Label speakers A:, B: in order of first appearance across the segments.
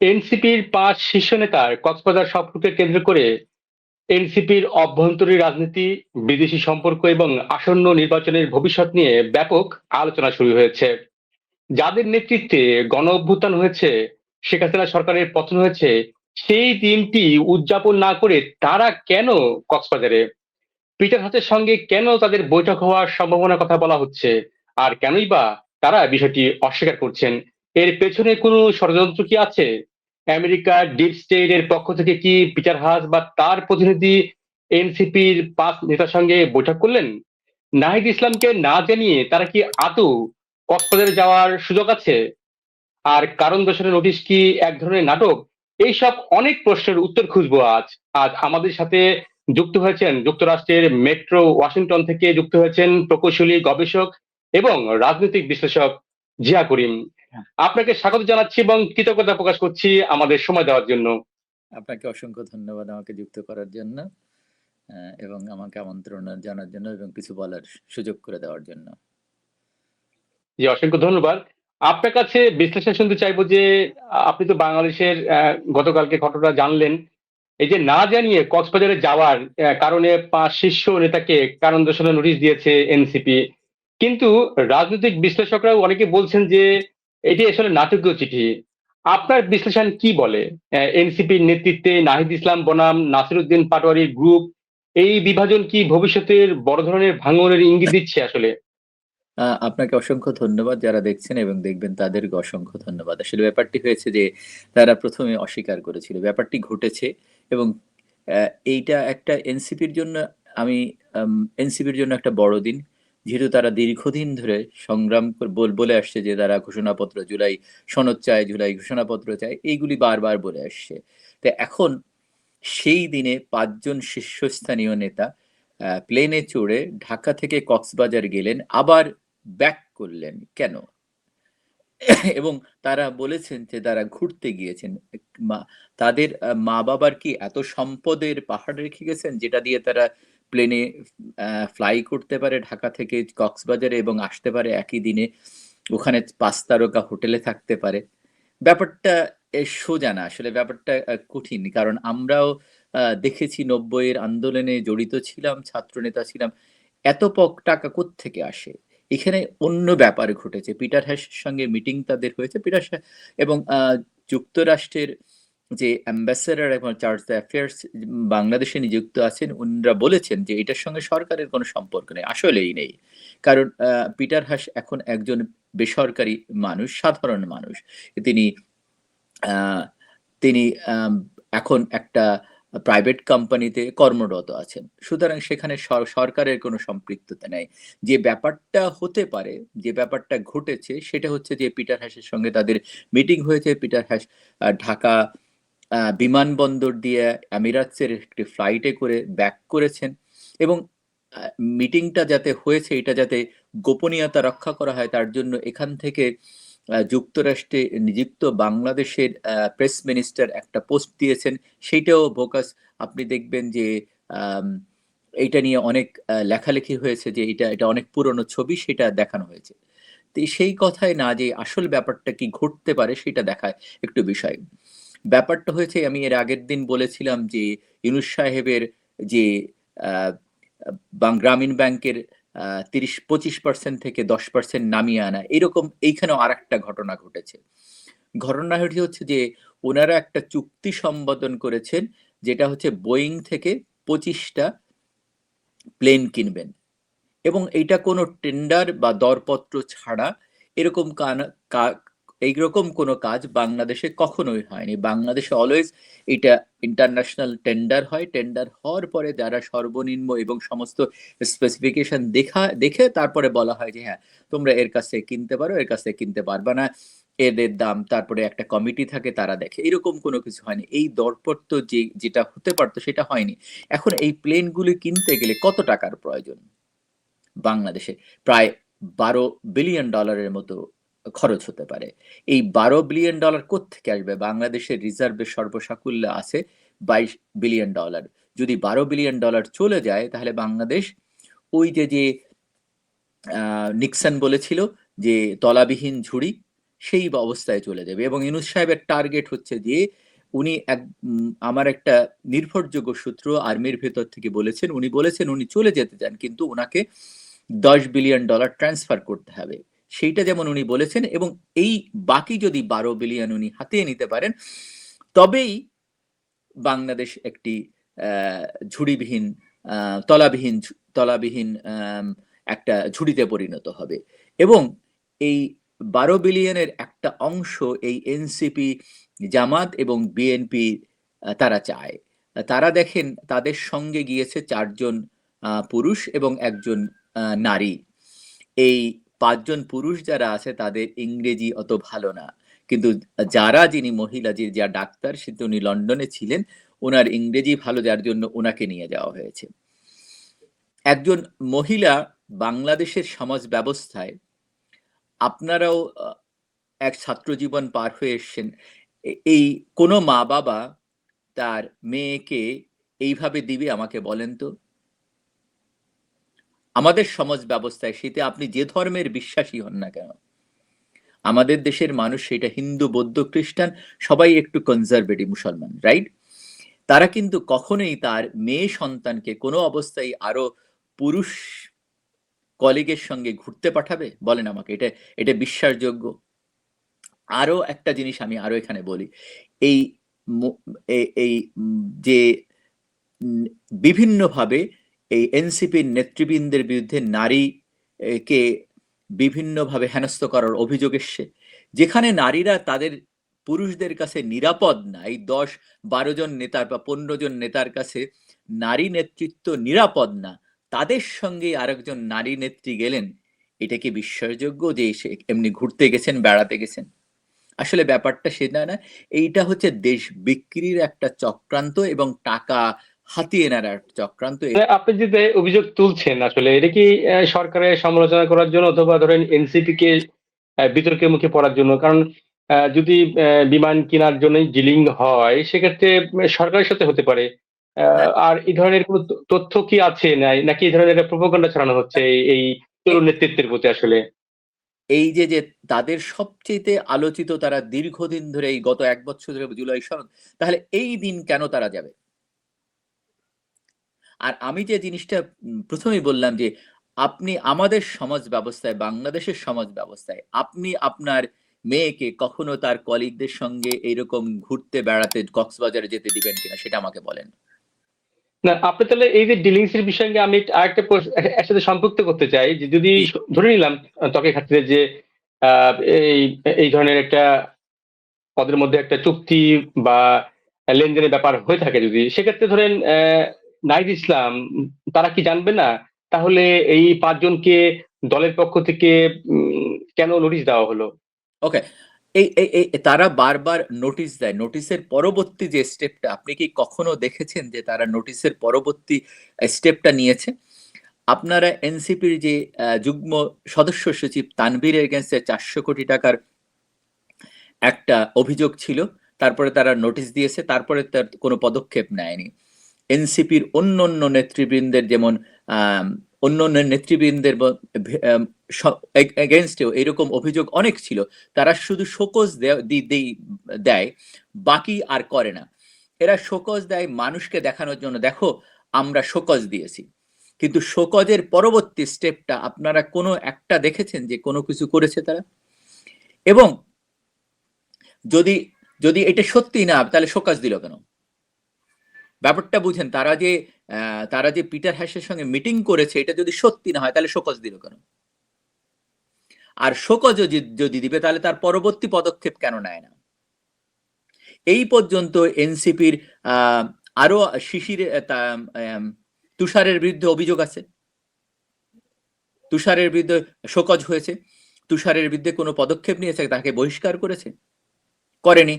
A: এনসিপির পাঁচ শীর্ষ নেতার কক্সবাজার সফরকে কেন্দ্র করে এনসিপির অভ্যন্তরীণ রাজনীতি, বিদেশি সম্পর্ক এবং আসন্ন নির্বাচনের ভবিষ্যৎ নিয়ে ব্যাপক আলোচনা শুরু হয়েছে। যাদের নেতৃত্বে গণ অভ্যুত্থান হয়েছে, শেখ হাসিনা সরকারের পতন হয়েছে, সেই দিনটি উদযাপন না করে তারা কেন কক্সবাজারে? পিটার হাতের সঙ্গে কেন তাদের বৈঠক হওয়ার সম্ভাবনার কথা বলা হচ্ছে? আর কেনই বা তারা বিষয়টি অস্বীকার করছেন? এর পেছনে কোনো ষড়যন্ত্র কি আছে? আমেরিকার ডিপ স্টেট এর পক্ষ থেকে কি পিটার হাস বা তার প্রতিনিধি এনসিপির পাঁচ নেতার সঙ্গে বৈঠক করলেন? নাহিদ ইসলামকে না জানিয়ে তারা কি আদৌ কক্সবাজারে যাওয়ার সুযোগ আছে? আর কারণ দর্শনের নোটিশ কি এক ধরনের নাটক? এইসব অনেক প্রশ্নের উত্তর খুঁজবো আজ। আজ আমাদের সাথে যুক্ত হয়েছেন যুক্তরাষ্ট্রের মেট্রো ওয়াশিংটন থেকে যুক্ত হয়েছেন প্রকৌশলী গবেষক এবং রাজনৈতিক বিশ্লেষক জিয়া করিম। আপনাকে স্বাগত জানাচ্ছি এবং কৃতজ্ঞতা প্রকাশ করছি আমাদের সময় দেওয়ার জন্য।
B: আপনাকে অসংখ্য ধন্যবাদ আমাকে যুক্ত করার জন্য এবং আমাকে আমন্ত্রণ জানার জন্য এবং কিছু বলার সুযোগ করে দেওয়ার জন্য।
A: জি অসংখ্য ধন্যবাদ। আপনার কাছে বিশ্লেষণ শুনতে চাইব যে আপনি তো বাংলাদেশের গতকালকে ঘটনা জানলেন। এই যে না জানিয়ে কক্সবাজারে যাওয়ার কারণে পাঁচ শীর্ষ নেতাকে কারণ দর্শানোর নোটিশ দিয়েছে এনসিপি। কিন্তু রাজনৈতিক বিশ্লেষকরাও অনেকে বলছেন যে এটি আসলে নাটকীয় চিঠি। আপনার বিশ্লেষণ কি বলে? এনসিপির নেতৃত্বে নাহিদ ইসলাম বনাম, নাসিরুদ্দিন পাটোয়ারির গ্রুপ, এই বিভাজন কি ভবিষ্যতের বড় ধরনের ভাঙনের ইঙ্গিত দিচ্ছে আসলে?
B: আপনাকে অসংখ্য ধন্যবাদ যারা দেখছেন এবং দেখবেন তাদেরকে অসংখ্য ধন্যবাদ। আসলে ব্যাপারটি হয়েছে যে তারা প্রথমে অস্বীকার করেছিল। ব্যাপারটি ঘটেছে এবং এইটা একটা এনসিপির জন্য আমি এনসিপির জন্য একটা বড় দিন যেহেতু তারা দীর্ঘদিন ধরে সংগ্রাম বলে আসছে যে তারা ঘোষণাপত্র জুলাই সনদ চায়, জুলাই ঘোষণাপত্র চায়, এইগুলি বারবার বলে আসছে। তো এখন সেই দিনে পাঁচজন শীর্ষস্থানীয় নেতা প্লেনে চড়ে ঢাকা থেকে কক্সবাজার গেলেন, আবার ব্যাক করলেন। কেন? এবং তারা বলেছেন যে তারা ঘুরতে গিয়েছেন। তাদের মা বাবার কি এত সম্পদের পাহাড় রেখে গেছেন, যেটা দিয়ে তারা প্লেনে ফ্লাই করতে পারে ঢাকা থেকে কক্সবাজারে এবং আসতে পারে একই দিনে। ওখানে পাঁচ তারকা হোটেলে থাকতে পারে। ব্যাপারটা সোজা না। আসলে ব্যাপারটা কঠিন। কারণ আমরাও দেখেছি নব্বইয়ের আন্দোলনে জড়িত ছিলাম, ছাত্রনেতা ছিলাম। এত পক টাকা থেকে আসে? এখানে অন্য ব্যাপার ঘটেছে। পিটার হ্যাশের সঙ্গে মিটিং তাদের হয়েছে। পিটার এবং যুক্তরাষ্ট্রের যে অ্যাম্বাসেডার এবং চার্জ দ্য অ্যাফেয়ার্স বাংলাদেশে নিযুক্ত আছেন, উনরা বলেছেন যে এটার সঙ্গে সরকারের কোনো সম্পর্ক নেই, আসলেই নেই। কারণ পিটার হাস এখন একজন বেসরকারি মানুষ, সাধারণ মানুষ। তিনি তিনি এখন একটা প্রাইভেট কোম্পানিতে কর্মরত আছেন। সুতরাং সেখানে সর- সরকারের কোনো সম্পৃক্ততা নেই। যে ব্যাপারটা হতে পারে, যে ব্যাপারটা ঘটেছে, সেটা হচ্ছে যে পিটার হ্যাশের সঙ্গে তাদের মিটিং হয়েছে। পিটার হ্যাশ ঢাকা বিমানবন্দর দিয়ে আমিরাতসের একটি ফ্লাইটে করে ব্যাক করেছেন এবং মিটিংটা যাতে হয়েছে, এটা যাতে গোপনীয়তা রক্ষা করা হয়, তার জন্য এখান থেকে যুক্তরাষ্ট্রে নিযুক্ত বাংলাদেশের প্রেস মিনিস্টার একটা পোস্ট দিয়েছেন। সেইটাও ফোকাস আপনি দেখবেন যে এইটা নিয়ে অনেক লেখালেখি হয়েছে যে এটা এটা অনেক পুরনো ছবি, সেটা দেখানো হয়েছে। তো সেই কথায় না যে আসল ব্যাপারটা কি ঘটতে পারে, সেটা দেখায় একটু বিষয়। ব্যাপারটা হয়েছে, আমি এর আগের দিন বলেছিলাম যে ইউনুস সাহেবের যে গ্রামীণ ব্যাংকের তিরিশ, পঁচিশ পার্সেন্ট থেকে দশ পার্সেন্ট নামিয়ে আনা, এরকম এইখানেও আর একটা ঘটনা ঘটেছে। ঘটনাটি হচ্ছে যে, ওনারা একটা চুক্তি সম্বোধন করেছেন, যেটা হচ্ছে বোয়িং থেকে পঁচিশটা প্লেন কিনবেন। এবং এটা কোনো টেন্ডার বা দরপত্র ছাড়া এরকম এইরকম কোনো কাজ বাংলাদেশে কখনোই হয়নি। বাংলাদেশে অলওয়েজ এটা ইন্টারন্যাশনাল টেন্ডার হয়। টেন্ডার হওয়ার পরে যারা সর্বনিম্ন এবং সমস্ত স্পেসিফিকেশন দেখা, দেখে তারপরে বলা হয় যে হ্যাঁ তোমরা এর কাছ কিনতে পারো, এর কাছ কিনতে পারবা না। এদের দাম, তারপরে একটা কমিটি থাকে, তারা দেখে। এরকম কোনো কিছু হয়নি। এই দরপত্র যে, যেটা হতে পারতো সেটা হয়নি। এখন এই প্লেনগুলি কিনতে গেলে কত টাকার প্রয়োজন? বাংলাদেশে প্রায় বারো বিলিয়ন ডলারের মতো খরচ হতে পারে। এই বারো বিলিয়ন ডলার কোত্থেকে আসবে? বাংলাদেশের রিজার্ভের সর্বসাকুল্য আছে বাইশ বিলিয়ন ডলার যদি বারো বিলিয়ন ডলার চলে যায়, তাহলে বাংলাদেশ ওই যে যে নিক্সন বলেছিল যে, তলাবিহীন ঝুড়ি, সেই অবস্থায় চলে যাবে। এবং ইউনুস সাহেবের টার্গেট হচ্ছে যে, উনি এক আমার একটা নির্ভরযোগ্য সূত্র আর্মির ভেতর থেকে বলেছেন, উনি বলেছেন উনি চলে যেতে চান, কিন্তু ওনাকে দশ বিলিয়ন ডলার ট্রান্সফার করতে হবে। সেইটা যেমন উনি বলেছেন এবং এই বাকি যদি বারো বিলিয়ন উনি হাতিয়ে নিতে পারেন, তবেই বাংলাদেশ একটি ঝুড়িবিহীন তলাবিহীন তলাবিহীন একটা ঝুড়িতে পরিণত হবে। এবং এই বারো বিলিয়নের একটা অংশ এই এনসিপি, জামাত এবং বিএনপি তারা চায়। তারা দেখেন তাদের সঙ্গে গিয়েছে চারজন পুরুষ এবং একজন নারী। এই পাঁচজন পুরুষ যারা আছে, তাদের ইংরেজি অত ভালো না। কিন্তু যারা যিনি মহিলা, যে যা ডাক্তার, সে উনি লন্ডনে ছিলেন ওনার ইংরেজি ভালো, যার জন্য ওনাকে নিয়ে যাওয়া হয়েছে। একজন মহিলা বাংলাদেশের সমাজ ব্যবস্থায়, আপনারাও এক ছাত্র জীবন পার হয়ে এসছেন। এই কোনো মা বাবা তার মেয়েকে এইভাবে দিবে আমাকে বলেন তো? আমাদের সমাজ ব্যবস্থায় সেটা আপনি যে ধর্মের বিশ্বাসী হন না কেন? আমাদের দেশের মানুষ সেটা হিন্দু, বৌদ্ধ, খ্রিস্টান, সবাই একটু কনজারভেটিভ মুসলমান রাইট তারা কিন্তু কখনোই তার মেয়ে সন্তানকে কোনো অবস্থায় আরও পুরুষ কলিগের সঙ্গে ঘুরতে পাঠাবে? বলেন আমাকে, এটা এটা বিশ্বাসযোগ্য? আরও একটা জিনিস আমি আরও এখানে বলি। এই এই যে বিভিন্নভাবে এই এনসিপির নেতৃবৃন্দের বিরুদ্ধে নারী এ, কে বিভিন্নভাবে হেনস্থ করার অভিযোগ এসছে। যেখানে নারীরা তাদের পুরুষদের কাছে নিরাপদ না এই দশ বারো জন নেতার বা পনেরো জন নেতার কাছে নারী নেতৃত্ব নিরাপদ না তাদের সঙ্গে আরেকজন নারী নেত্রী গেলেন এটা কি বিশ্বাসযোগ্য যে সে এমনি ঘুরতে গেছেন বেড়াতে গেছেন? আসলে ব্যাপারটা সেটা না এইটা হচ্ছে দেশ বিক্রির একটা চক্রান্ত এবং টাকা হাতিয়ে নেওয়ার একটা চক্রান্ত
A: আপনি যে অভিযোগ তুলছেন আসলে এটা কি সরকারের সমালোচনা করার জন্য অথবা ধরেন এনসিপি কে বিতর্কের মুখে পড়ার জন্য? কারণ যদি বিমান কেনার জন্য জিলিং হয় সেক্ষেত্রে সরকারের সাথে হতে পারে। আর এই ধরনের কোনো তথ্য কি আছে? নাই নাকি এই ধরনের একটা প্রোপাগান্ডা ছড়ানো হচ্ছে এই- এই তরুণ নেতৃত্বের প্রতি আসলে?
B: এই যে যে তাদের সবচেয়ে আলোচিত তারা দীর্ঘদিন ধরে এই গত এক বছর ধরে জুলাই সনদ তাহলে এই দিন কেন তারা যাবে? আর আমি যে জিনিসটা প্রথমেই বললাম যে আপনি আমাদের সমাজ ব্যবস্থায় বাংলাদেশের সমাজ ব্যবস্থায় আপনি আপনার মেয়েকে কখনো তার কলিগদের সঙ্গে এইরকম ঘুরতে বেড়াতে কক্সবাজারে যেতে দিবেন কিনা সেটা আমাকে বলেন।
A: না আপনি তাহলে এই যে ডিলিংস এর বিষয়ে আমি আরেকটা এর সম্পৃক্ত করতে চাই যে যদি ধরে নিলাম ত্বকের ক্ষেত্রে যে আহ, এই এই ধরনের একটা পদের মধ্যে একটা চুক্তি বা লেনদেনের ব্যাপার হয়ে থাকে যদি সেক্ষেত্রে ধরেন নাহিদ ইসলাম, তারা কি জানবে না? তাহলে এই পাঁচজনকে দলের পক্ষ থেকে কেন নোটিশ দেওয়া হলো?
B: ওকে এই এই তারা বারবার নোটিশ দেয়। নোটিশের পরবর্তী যে স্টেপটা আপনি কি কখনো দেখেছেন যে তারা নোটিশের পরবর্তী স্টেপটা নিয়েছে? আপনারা এনসিপির যে যুগ্ম সদস্য সচিব তানভীর এগেন্সে চারশো কোটি টাকার একটা অভিযোগ ছিল। তারপরে তারা নোটিশ দিয়েছে। তারপরে তার কোনো পদক্ষেপ নেয়নি। এনসিপির অন্য অন্য নেতৃবৃন্দের যেমন অন্য অন্য নেতৃবৃন্দের এগেনস্টেও এরকম অভিযোগ অনেক ছিল। তারা শুধু শোকজ দেয়, বাকি আর করে না। এরা শোকজ দেয় মানুষকে দেখানোর জন্য, দেখো, আমরা শোকজ দিয়েছি। কিন্তু শোকজের পরবর্তী স্টেপটা আপনারা কোনো একটা দেখেছেন যে কোনো কিছু করেছে তারা? এবং যদি যদি এটা সত্যি না, তাহলে শোকজ দিল কেন? ব্যাপারটা বুঝেন, তারা যে তারা যে পিটার হ্যাশের সঙ্গে মিটিং করেছে, এটা যদি সত্যি না হয়, তাহলে শোকজ দিল কেন? আর শোকজ যদি দিবে, তাহলে তার পরবর্তী পদক্ষেপ কেন নেয় না? এই পর্যন্ত এনসিপির আরও শিশির তুষারের বিরুদ্ধে অভিযোগ আছে। তুষারের বিরুদ্ধে শোকজ হয়েছে। তুষারের বিরুদ্ধে কোনো পদক্ষেপ নিয়েছে, তাকে বহিষ্কার করেছে? করেনি।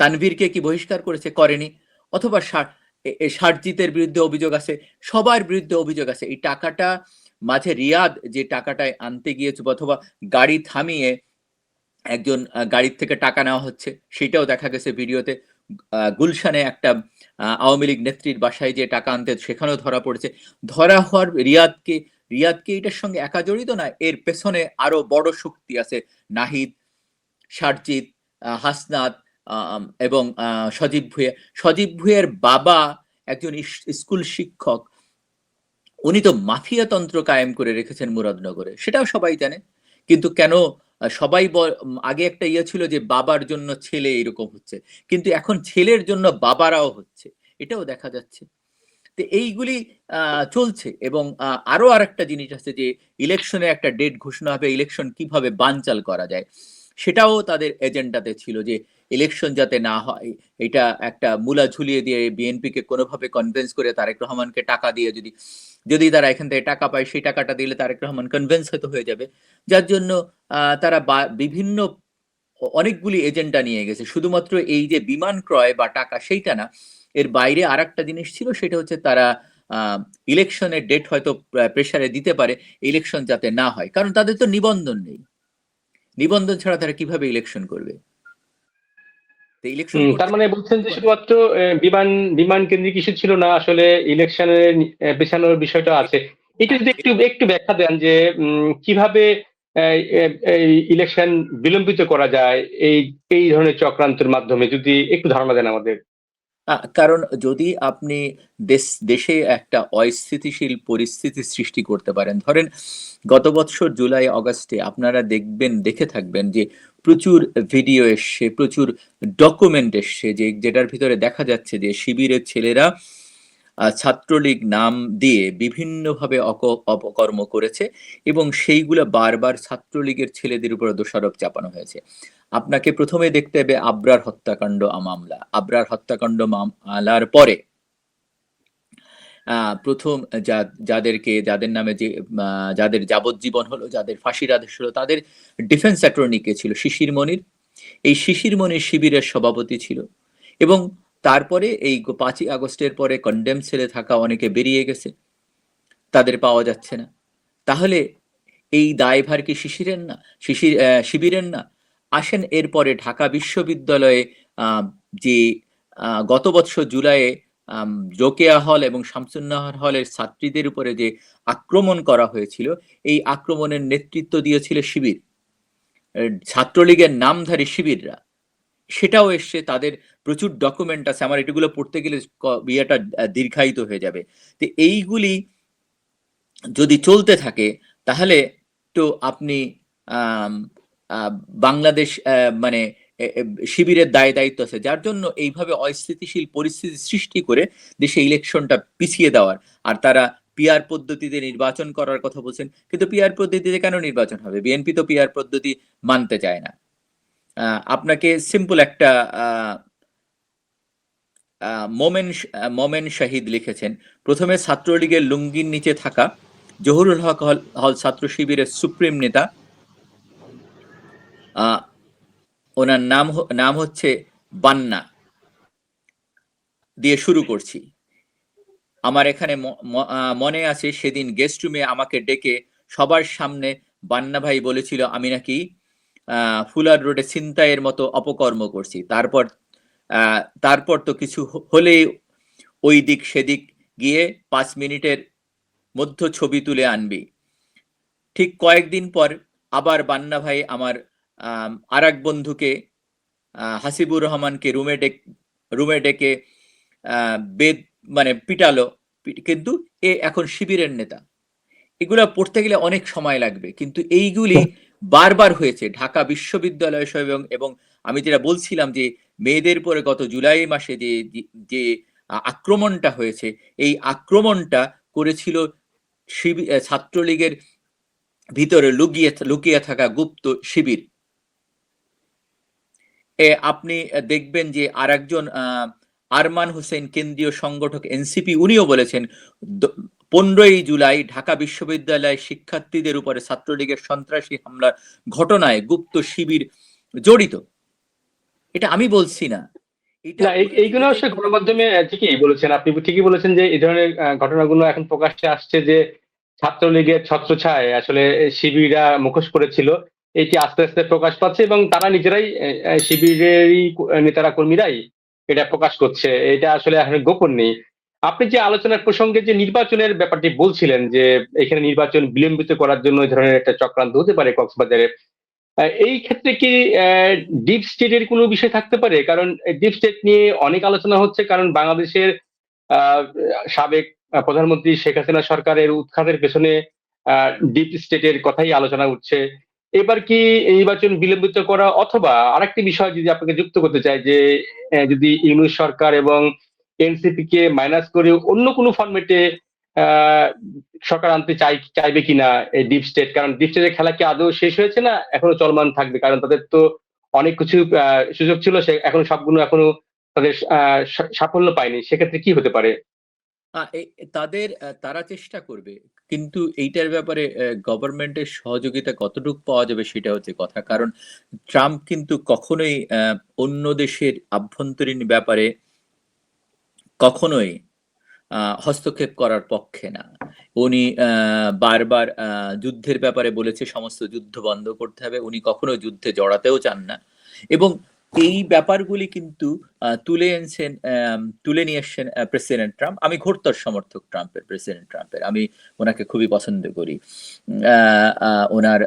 B: তানভীরকে কি বহিষ্কার করেছে? করেনি। অথবা এ বিরুদ্ধে অভিযোগ আছে, সবার বিরুদ্ধে অভিযোগ আছে। এই টাকাটা মাঝে রিয়াদ যে টাকাটায় আনতে গিয়েছে অথবা গাড়ি থামিয়ে একজন গাড়ির থেকে টাকা নেওয়া হচ্ছে, সেটাও দেখা গেছে ভিডিওতে। গুলশানে একটা আওয়ামী লীগ নেত্রীর বাসায় যে টাকা আনতে সেখানেও ধরা পড়েছে। ধরা হওয়ার রিয়াদকে রিয়াদকে এটার সঙ্গে একা জড়িত না, এর পেছনে আরও বড় শক্তি আছে নাহিদ, সারজিৎ হাসনাত এবং সজীব ভুঁইয়া সজীব ভুঁইয়ার বাবা একজন স্কুল শিক্ষক। উনি তো মাফিয়া তন্ত্র কায়েম করে রেখেছেন মুরাদনগরে। সেটাও সবাই জানে। কিন্তু কেন সবাই আগে একটা ইয়ে ছিল যে বাবার জন্য ছেলে এরকম হচ্ছে। কিন্তু এখন ছেলের জন্য বাবারাও হচ্ছে। এটাও দেখা যাচ্ছে। তো এইগুলি চলছে এবং আহ, আরও আরেকটা জিনিস আছে যে ইলেকশনে একটা ডেট ঘোষণা হবে ইলেকশন কীভাবে বানচাল করা যায়। সেটাও তাদের এজেন্ডাতে ছিল যে ইলেকশন যাতে না হয়। এটা একটা মূলা ঝুলিয়ে দিয়ে বিএনপিকে কোনোভাবে কনভিন্স করে তারেক রহমানকে টাকা দিয়ে যদি যদি তারা এখান থেকে টাকা পায়, সেই টাকাটা দিলে তারেক রহমান কনভিন্স হয়তো হয়ে যাবে। যার জন্য তারা বিভিন্ন অনেকগুলি এজেন্ডা নিয়ে গেছে। শুধুমাত্র এই যে বিমান ক্রয় বা টাকা সেইটা না, এর বাইরে আর একটা জিনিস ছিল, সেটা হচ্ছে তারা ইলেকশনের ডেট হয়তো প্রেসারে দিতে পারে ইলেকশন যাতে না হয়। কারণ তাদের তো নিবন্ধন নেই। নিবন্ধন ছাড়া তারা কীভাবে ইলেকশন করবে? ইলেকশন
A: তার মানে বলছেন যে শুধুমাত্র বিমান বিমান কেন্দ্রিক ইস্যু ছিল না আসলে ইলেকশনের পেছানোর বিষয়টা আছে। এটা যদি একটু একটু ব্যাখ্যা দেন যে কীভাবে ইলেকশন বিলম্বিত করা যায় এই এই ধরনের চক্রান্তের মাধ্যমে যদি একটু ধারণা দেন আমাদের।
B: কারণ যদি আপনি দেশ, দেশে একটা অস্থিতিশীল পরিস্থিতি সৃষ্টি করতে পারেন, ধরেন গত বছর জুলাই, অগাস্টে আপনারা দেখবেন, দেখে থাকবেন যে প্রচুর ভিডিও এসছে, প্রচুর ডকুমেন্ট এসছে যে যেটার ভিতরে দেখা যাচ্ছে যে শিবিরের ছেলেরা ছাত্রলীগ নাম দিয়ে বিভিন্নভাবে অক- অপকর্ম করেছে এবং সেইগুলো বারবার ছাত্রলীগের ছেলেদের উপর দোষারোপ চাপানো হয়েছে। আপনাকে প্রথমে দেখতে হবে আবরার হত্যাকাণ্ড মামলা। আবরার হত্যাকাণ্ড মামলার পরে প্রথম যাদেরকে, যাদের নামে যে যাদের যাবজ্জীবন হলো, যাদের ফাঁসির আদেশ হলো, তাদের ডিফেন্স অ্যাটর্নি কে ছিল? শিশির মনির। এই শিশির মনির শিবিরের সভাপতি ছিল। এবং তারপরে এই পাঁচই আগস্টের পরে কন্ডেম সেলে থাকা অনেকে বেরিয়ে গেছে। তাদের পাওয়া যাচ্ছে না। তাহলে এই দায়ভার কি শিশিরের না? শিশির শিবিরের না? আসেন এরপরে ঢাকা বিশ্ববিদ্যালয়ে যে গত বছর জুলাইয়ে জোকেয়া হল এবং শামসুন্নাহর হলের ছাত্রীদের উপরে যে আক্রমণ করা হয়েছিল, এই আক্রমণের নেতৃত্ব দিয়েছিল শিবির। ছাত্রলীগের নামধারী শিবিররা। সেটাও এসছে তাদের প্রচুর ডকুমেন্ট আছে, আমার এটিগুলো পড়তে গেলে ইয়েটা দীর্ঘায়িত হয়ে যাবে। তো এইগুলি যদি চলতে থাকে, তাহলে তো আপনি বাংলাদেশ মানে শিবিরের দায় দায়িত্ব আছে। যার জন্য এইভাবে অস্থিতিশীল পরিস্থিতি সৃষ্টি করে দেশে ইলেকশনটা পিছিয়ে দেওয়ার। আর তারা পিআর পদ্ধতিতে নির্বাচন করার কথা বলছেন, কিন্তু পিআর পদ্ধতিতে কেন নির্বাচন হবে? বিএনপি তো পিআর পদ্ধতি মানতে চায় না। আপনাকে সিম্পল একটা মোমেন মোমেন শাহিদ লিখেছেন, প্রথমে ছাত্রলীগের লুঙ্গির নিচে থাকা। জহুরুল হক হল ছাত্র শিবিরের সুপ্রিম নেতা ওনার নাম নাম হচ্ছে বান্না দিয়ে শুরু করছি। আমার এখানে মনে আছে সেদিন গেস্ট রুমে আমাকে ডেকে সবার সামনে বান্না ভাই বলেছিল, আমি নাকি ফুলার রোডে ছিনতাইয়ের মতো অপকর্ম করছি। তারপর তারপর তো কিছু হলেই ওই দিক সেদিক গিয়ে পাঁচ মিনিটের মধ্য ছবি তুলে আনবি। ঠিক কয়েকদিন পর আবার বান্না ভাই আমার আর এক বন্ধুকে হাসিবুর রহমানকে রুমে ডেক, রুমে ডেকে বেদ মানে পিটালো কিন্তু এ এখন শিবিরের নেতা। এগুলো পড়তে গেলে অনেক সময় লাগবে, কিন্তু এইগুলি বারবার হয়েছে। ঢাকা বিশ্ববিদ্যালয় সহ এবং আমি যেটা বলছিলাম যে, মেয়েদের পরে গত জুলাই মাসে যে, যে- আক্রমণটা হয়েছে, এই আক্রমণটা করেছিল ছাত্রলীগের ভিতরে লুকিয়ে লুকিয়ে থাকা গুপ্ত শিবির। আপনি দেখবেন যে আর একজন আরমান হোসেন কেন্দ্রীয় সংগঠক এনসিপি উনিও বলেছেন পনেরোই জুলাই ঢাকা বিশ্ববিদ্যালয় শিক্ষার্থীদের উপরে ছাত্রলীগের সন্ত্রাসী হামলার ঘটনায় গুপ্ত শিবির জড়িত। এটা আমি বলছি না।
A: এইগুলো অবশ্য গণমাধ্যমে ঠিকই বলেছেন আপনি। ঠিকই বলেছেন যে এই ধরনের ঘটনাগুলো এখন প্রকাশ্যে আসছে যে ছাত্রলীগের ছত্রছায় আসলে শিবিরা মুখোশ করেছিল এটি আস্তে আস্তে প্রকাশ পাচ্ছে এবং তারা নিজেরাই শিবিরেরই নেতারা, কর্মীরাই এটা প্রকাশ করছে। এটা আসলে এখন গোপন নেই। আপনি যে আলোচনার প্রসঙ্গে যে নির্বাচনের ব্যাপারটি বলছিলেন যে এখানে নির্বাচন বিলম্বিত করার জন্য এই ধরনের একটা চক্রান্ত হতে পারে কক্সবাজারে এই ক্ষেত্রে কি ডিপ স্টেটের কোনো বিষয় থাকতে পারে? কারণ ডিপ স্টেট নিয়ে অনেক আলোচনা হচ্ছে, কারণ বাংলাদেশের সাবেক প্রধানমন্ত্রী শেখ হাসিনা সরকারের উৎখাতের পেছনে ডিপ স্টেটের কথাই আলোচনা উঠছে। এবার কি নির্বাচন বিলম্বিত করা অথবা আরেকটি বিষয় যদি আপনাকে যুক্ত করতে চাই যে যদি ইউনুস সরকার এবং এনসিপি কে মাইনাস করে অন্য কোনো ফরম্যাটে সরকার আনতে চাই, চাইবে কিনা এই ডিপ স্টেট কারণ ডিপ স্টেটের খেলা কি আদৌ শেষ হয়েছে না এখনও চলমান থাকবে? কারণ তাদের তো অনেক কিছু সুযোগ ছিল, সে এখন সবগুলো এখনও তাদের সাফল্য পায়নি। সেক্ষেত্রে কি হতে পারে?
B: তাদের তারা চেষ্টা করবে। কিন্তু এইটার ব্যাপারে গভর্নমেন্টের সহযোগিতা কতটুকু পাওয়া যাবে সেটা হচ্ছে কথা। কারণ ট্রাম্প কিন্তু কখনোই অন্য দেশের আভ্যন্তরীণ ব্যাপারে কখনোই হস্তক্ষেপ করার পক্ষে না। উনি বারবার যুদ্ধের ব্যাপারে বলেছে, সমস্ত যুদ্ধ বন্ধ করতে হবে। উনি কখনো যুদ্ধে জড়াতেও চান না। এবং এই ব্যাপারগুলি কিন্তু তুলে এনেছেন তুলে নিয়ে এসছেন প্রেসিডেন্ট ট্রাম্প। আমি ঘোরতর সমর্থক ট্রাম্পের, প্রেসিডেন্ট ট্রাম্পের। আমি ওনাকে খুবই পছন্দ করি। ওনার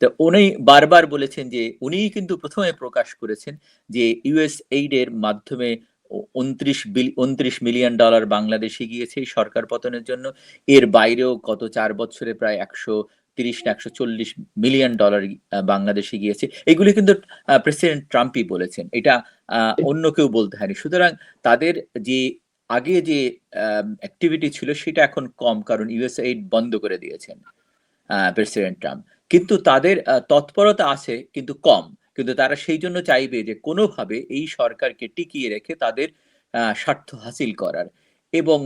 B: তো উনি বারবার বলেছেন যে, উনিই কিন্তু প্রথমে প্রকাশ করেছেন যে ইউএস এইডের মাধ্যমে উনত্রিশ বিল, উনত্রিশ মিলিয়ন ডলার বাংলাদেশে গিয়েছে সরকার পতনের জন্য। এর বাইরেও গত চার বছরে প্রায় একশো তিরিশ না একশো চল্লিশ মিলিয়ন ডলার বাংলাদেশে গিয়েছে। এগুলি কিন্তু প্রেসিডেন্ট ট্রাম্পই বলেছেন। এটা অন্য কেউ বলতে হয়নি। সুতরাং তাদের যে, আগে যে অ্যাক্টিভিটি ছিল সেটা এখন কম, কারণ ইউএস এইড বন্ধ করে দিয়েছেন প্রেসিডেন্ট ট্রাম্প। কিন্তু তাদের তৎপরতা আছে, কিন্তু কম। কিন্তু তারা সেই জন্য চাইবে যে, কোনোভাবে এই সরকারকে টিকিয়ে রেখে তাদের স্বার্থ হাসিল করার। এবং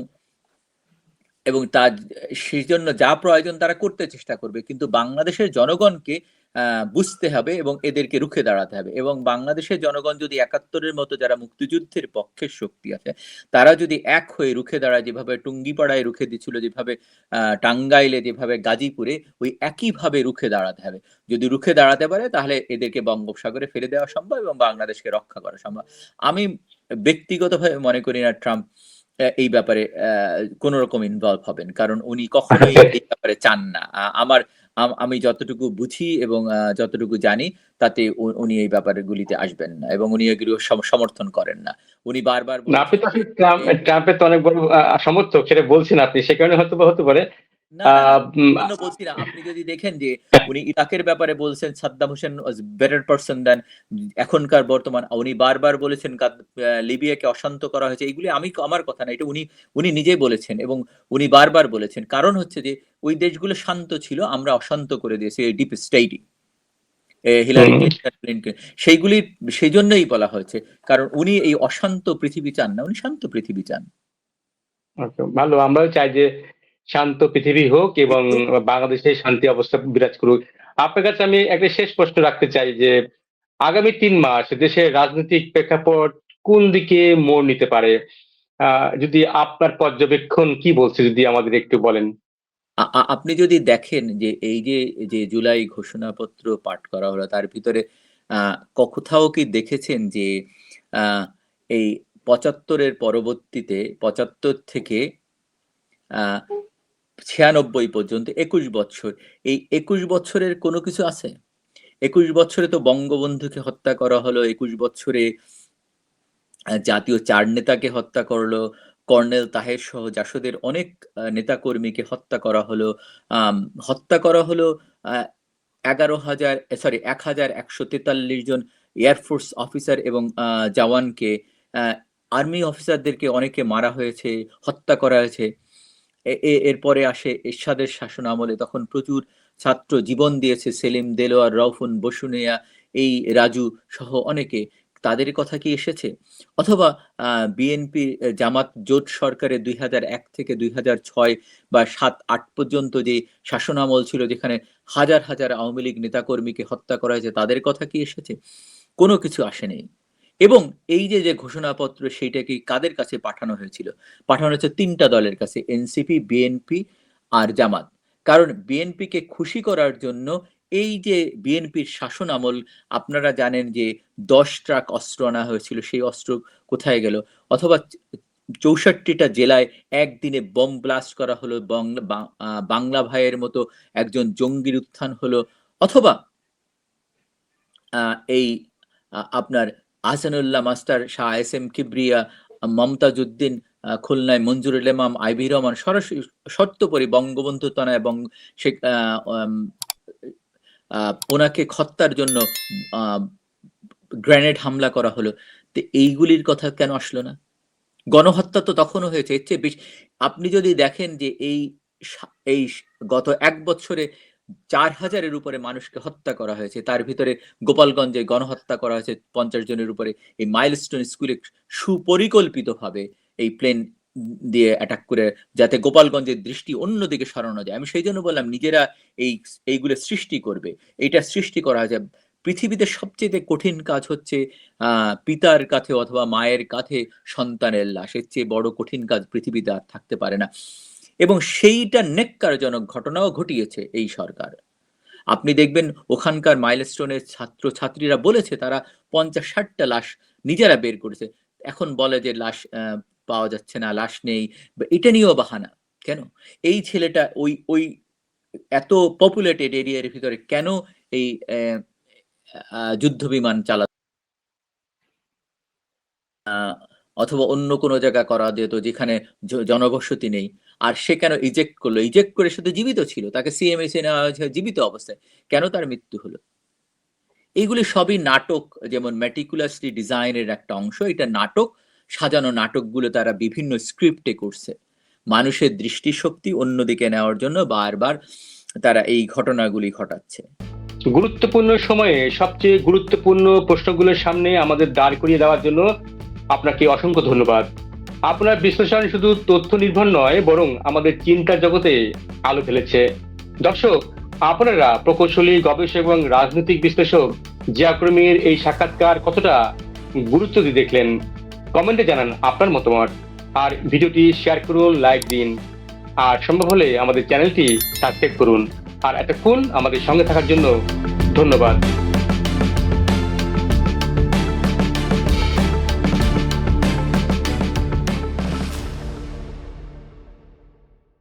B: এবং তার সেই জন্য যা প্রয়োজন তারা করতে চেষ্টা করবে। কিন্তু বাংলাদেশের জনগণকে বুঝতে হবে এবং এদেরকে রুখে দাঁড়াতে হবে। এবং বাংলাদেশের জনগণ যদি একাত্তরের মতো যারা মুক্তিযুদ্ধের পক্ষের শক্তি আছে, তারা যদি এক হয়ে রুখে দাঁড়ায়, যেভাবে টুঙ্গিপাড়ায় রুখে দিচ্ছিল, যেভাবে টাঙ্গাইলে, যেভাবে গাজীপুরে, ওই একইভাবে রুখে দাঁড়াতে হবে। যদি রুখে দাঁড়াতে পারে, তাহলে এদেরকে বঙ্গোপসাগরে ফেলে দেওয়া সম্ভব এবং বাংলাদেশকে রক্ষা করা সম্ভব। আমি ব্যক্তিগতভাবে মনে করি না, ট্রাম্প এই ব্যাপারে কোন রকম ইনভলভ হবেন। কারণ উনি কখনোই এই ব্যাপারে চান না। আমার আম- যতটুকু বুঝি এবং যতটুকু জানি তাতে উনি এই ব্যাপারে গুলিতে আসবেন না এবং উনি এগুলো সম- সমর্থন করেন না। উনি বারবার
A: আপনি তো ট্রাম্পের তো অনেক বড় সমর্থক সেটা বলছেন আপনি। সে কারণে হয়তো বা হতে পারে
B: আপনি যদি দেখেন যে উনি ইরাকের ব্যাপারে বলছেন Saddam Hussein better person than এখনকার বর্তমান উনি বারবার বলেছেন লিবিয়াকে অশান্ত করা হয়েছে। এগুলি আমি আমার কথা না এটা উনি উনি নিজেই বলেছেন এবং উনি বারবার বলেছেন। কারণ হচ্ছে যে ওই দেশগুলো শান্ত ছিল আমরা অশান্ত করে দিয়েছি এই ডিপ হিলারি ক্লিন্টন সেইগুলি সেই জন্যই বলা হয়েছে। কারণ উনি এই অশান্ত পৃথিবী চান না উনি শান্ত পৃথিবী চান।
A: ভালো আমরাও চাই যে শান্ত পৃথিবী হোক এবং বাংলাদেশে শান্তি অবস্থা বিরাজ করুক। আপনার কাছে আমি একটা শেষ প্রশ্ন রাখতে চাই যে, আগামী তিন মাস দেশের রাজনৈতিক প্রেক্ষাপট কোন দিকে মোড় নিতে পারে? যদি আপনার পর্যবেক্ষণ কি বলছে, যদি আমাদের একটু বলেন।
B: আপনি যদি দেখেন যে, এই যে যে জুলাই ঘোষণাপত্র পাঠ করা হলো, তার ভিতরে কোথাও কি দেখেছেন যে এই পঁচাত্তরের পরবর্তীতে, পঁচাত্তর থেকে ছিয়ানব্বই পর্যন্ত একুশ বছর। এই একুশ বছরের কোনো কিছু আছে? একুশ বছরে তো বঙ্গবন্ধুকে হত্যা করা হলো, একুশ বছরে জাতীয় চার নেতাকে হত্যা করল, কর্নেল তাহের সহ জাসদের অনেক নেতাকর্মীকে হত্যা করা হলো। হত্যা করা হলো এগারো হাজার সরি এক হাজার একশো তেতাল্লিশ জন এয়ারফোর্স অফিসার এবং জওয়ানকে আর্মি অফিসারদেরকে অনেকে মারা হয়েছে, হত্যা করা হয়েছে। এরপরে আসে এরশাদের শাসন আমলে তখন প্রচুর ছাত্র জীবন দিয়েছে সেলিম, দেলোয়ার রওফুন বসুনিয়া, এই রাজু সহ অনেকে। তাদের কথা কি এসেছে? অথবা বিএনপি জামাত জোট সরকারের দুই থেকে দুই বা সাত, আট পর্যন্ত যে শাসনামল ছিল যেখানে হাজার হাজার আওয়ামী লীগ নেতাকর্মীকে হত্যা করা হয়েছে, তাদের কথা কি এসেছে? কোনো কিছু আসেনি। এবং এই যে যে ঘোষণাপত্র সেইটা কি কাদের কাছে পাঠানো হয়েছিল? পাঠানো হয়েছে তিনটা দলের কাছে, এনসিপি, বিএনপি আর জামাত। কারণ বিএনপিকে খুশি করার জন্য এই যে বিএনপির শাসন আমল, আপনারা জানেন যে দশ ট্রাক অস্ত্র আনা হয়েছিল, সেই অস্ত্র কোথায় গেল? অথবা চৌষট্টিটা জেলায় একদিনে বম ব্লাস্ট করা হলো বাংলা ভাইয়ের মতো একজন জঙ্গির উত্থান হলো, অথবা এই আপনার Ahsanullah Master Shah S M Kibria Momtazuddin আহ, খুলনায় মঞ্জুরুল ইমাম আইবি রহমান সরাসরি সত্যপরি বঙ্গবন্ধু আহ, উম, আহ, ওনাকে হত্যার জন্য গ্রেনেড হামলা করা হলো। তো এইগুলির কথা কেন আসলো না? গণহত্যা তো তখনও হয়েছে এর চেয়ে আপনি যদি দেখেন যে এই এই গত এক বছরে চার হাজারের উপরে মানুষকে হত্যা করা হয়েছে। তার ভিতরে গোপালগঞ্জে গণহত্যা করা হয়েছে পঞ্চাশ জনের উপরে। এই মাইলস্টোন স্কুলে সুপরিকল্পিতভাবে এই প্লেন দিয়ে অ্যাটাক করে যাতে গোপালগঞ্জের দৃষ্টি অন্যদিকে সরানো যায়। আমি সেই জন্য বললাম, নিজেরা এই, এইগুলো সৃষ্টি করবে। এটা সৃষ্টি করা যায় পৃথিবীতে সবচেয়ে কঠিন কাজ হচ্ছে পিতার কাছে অথবা মায়ের কাছে সন্তানের লাশের চেয়ে বড় কঠিন কাজ পৃথিবীতে আর থাকতে পারে না। এবং সেইটা নেককারজনক ঘটনাও ঘটিয়েছে এই সরকার। আপনি দেখবেন ওখানকার মাইলস্টোনের ছাত্র ছাত্রীরা বলেছে, তারা পঞ্চাশ ষাটটা লাশ নিজেরা বের করেছে। এখন বলে যে লাশ পাওয়া যাচ্ছে না, লাশ নেই, এটা নিয়েও বাহানা। কেন? এই ছেলেটা ওই ওই এত পপুলেটেড এরিয়ার ভিতরে কেন এই যুদ্ধ বিমান চালা অথবা অন্য কোনো জায়গা করা যেত যেখানে জনবসতি নেই। আর সে কেন ইজেক্ট করল? ইজেক্ট করে সে তো জীবিত ছিল, তাকে সিএমএসে নেওয়া হয়েছে জীবিত অবস্থায়। কেন তার মৃত্যু হলো? এইগুলি সবই নাটক, যেমন ম্যাটিকুলাসলি ডিজাইনের একটা অংশ। এটা নাটক, সাজানো নাটকগুলো তারা বিভিন্ন স্ক্রিপ্টে করছে। মানুষের দৃষ্টিশক্তি অন্যদিকে নেওয়ার জন্য বারবার তারা এই ঘটনাগুলি ঘটাচ্ছে।
A: গুরুত্বপূর্ণ সময়ে সবচেয়ে গুরুত্বপূর্ণ প্রশ্নগুলোর সামনে আমাদের দাঁড় করিয়ে দেওয়ার জন্য আপনাকে অসংখ্য ধন্যবাদ। আপনার বিশ্লেষণ শুধু তথ্য নির্ভর নয়, বরং আমাদের চিন্তার জগতে আলো ফেলেছে। দর্শক, আপনারা প্রকৌশলী, গবেষক এবং রাজনৈতিক বিশ্লেষক জিয়াক্রমের এই সাক্ষাৎকার কতটা গুরুত্ব দিয়ে দেখলেন, কমেন্টে জানান আপনার মতামত। আর ভিডিওটি শেয়ার করুন, লাইক দিন। আর সম্ভব হলে আমাদের চ্যানেলটি সাবস্ক্রাইব করুন। আর এতক্ষণ আমাদের সঙ্গে থাকার জন্য ধন্যবাদ।